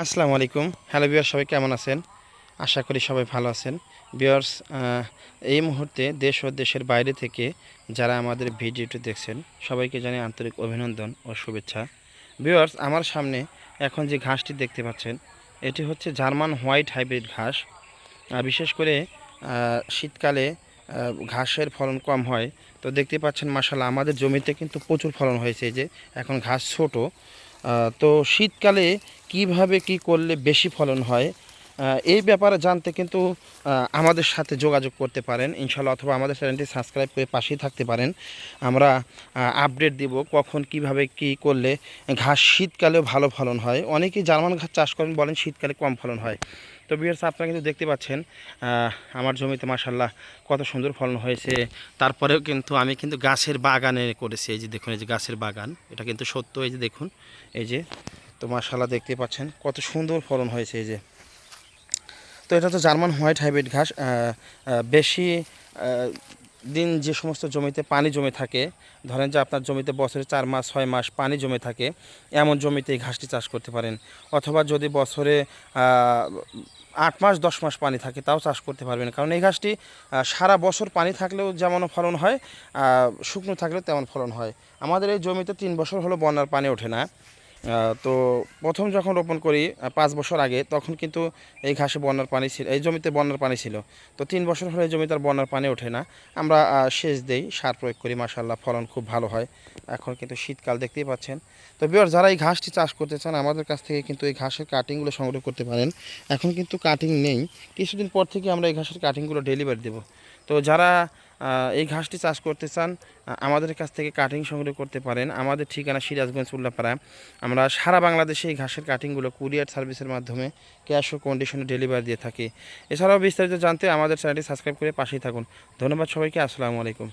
আসসালামু আলাইকুম। হ্যালো বিয়ার্স সবাই কেমন আছেন? আশা করি সবাই ভালো আছেন। বিয়ার্স এই মুহূর্তে দেশ ও দেশের বাইরে থেকে যারা আমাদের ভিডিওটি দেখছেন, সবাইকে জানাই আন্তরিক অভিনন্দন ও শুভেচ্ছা। বিয়ার্স আমার সামনে এখন যে ঘাসটি দেখতে পাচ্ছেন, এটি হচ্ছে জার্মান হোয়াইট হাইব্রিড ঘাস। বিশেষ করে শীতকালে ঘাসের ফলন কম হয়। তো দেখতে পাচ্ছেন মাসাল্লাহ আমাদের জমিতে কিন্তু প্রচুর ফলন হয়েছে যে, এখন ঘাস ছোট। তো শীতকালে কীভাবে কি করলে বেশি ফলন হয়? এই ব্যাপারে জানতে কিন্তু আমাদের সাথে যোগাযোগ করতে পারেন। ইনশাল্লাহ অথবা আমাদের চ্যানেলটি সাবস্ক্রাইব করে পাশেই থাকতে পারেন। আমরা আপডেট দিব কখন কীভাবে কি করলে ঘাস শীতকালেও ভালো ফলন হয়। অনেকেই জার্মান ঘাস চাষ করেন, বলেন শীতকালে কম ফলন হয়। তো বিয়ার্স আপনারা কিন্তু দেখতে পাচ্ছেন আমার জমিতে মাসাল্লাহ কত সুন্দর ফলন হয়েছে। তারপরেও কিন্তু আমি কিন্তু গাছের বাগানে করেছি। এই যে দেখুন, এই যে গাছের বাগান, এটা কিন্তু সত্য। এই যে দেখুন, এই যে, তো মাসাল্লাহ দেখতে পাচ্ছেন কত সুন্দর ফলন হয়েছে এই যে। তো এটা তো জার্মান হোয়াইট হাইব্রিড ঘাস বেশি দিন যে সমস্ত জমিতে পানি জমে থাকে, ধরেন যে আপনার জমিতে বছরে চার মাস, ছয় মাস পানি জমে থাকে, এমন জমিতে এই ঘাসটি চাষ করতে পারেন। অথবা যদি বছরে আট মাস, দশ মাস পানি থাকে, তাও চাষ করতে পারবেন। কারণ এই ঘাসটি সারা বছর পানি থাকলেও যেমন ফলন হয় শুকনো থাকলেও তেমন ফলন হয়। আমাদের এই জমিতে তিন বছর হলো বন্যার পানি ওঠে না। তো প্রথম যখন রোপণ করি পাঁচ বছর আগে, তখন কিন্তু এই ঘাসে বন্যার পানি ছিল, এই জমিতে বন্যার পানি ছিল। তো তিন বছর হলে এই জমিতে আর বন্যার পানি ওঠে না। আমরা সেচ দেই, সার প্রয়োগ করি মাসাল্লাহ ফলন খুব ভালো হয়। এখন কিন্তু শীতকাল দেখতেই পাচ্ছেন। তো বিয়ার যারা এই ঘাসটি চাষ করতে চান, আমাদের কাছ থেকে কিন্তু এই ঘাসের কাটিংগুলো সংগ্রহ করতে পারেন। এখন কিন্তু কাটিং নেই। কিছুদিন পর থেকে আমরা এই ঘাসের কাটিংগুলো ডেলিভারি দেবো। তো যারা এই ঘাসটি চাষ করতে চান আমাদের কাছ থেকে কাটিং সংগ্রহ করতে পারেন। আমাদের ঠিকানা সিরাজগঞ্জ, উল্লাপাড়া। আমরা সারা বাংলাদেশে এই ঘাসের কাটিংগুলো কুরিয়ার সার্ভিসের মাধ্যমে ক্যাশ ও কন্ডিশনে ডেলিভারি দিয়ে থাকি। এছাড়াও বিস্তারিত জানতে আমাদের চ্যানেলটি সাবস্ক্রাইব করে পাশেই থাকুন। ধন্যবাদ সবাইকে, আসসালামু আলাইকুম।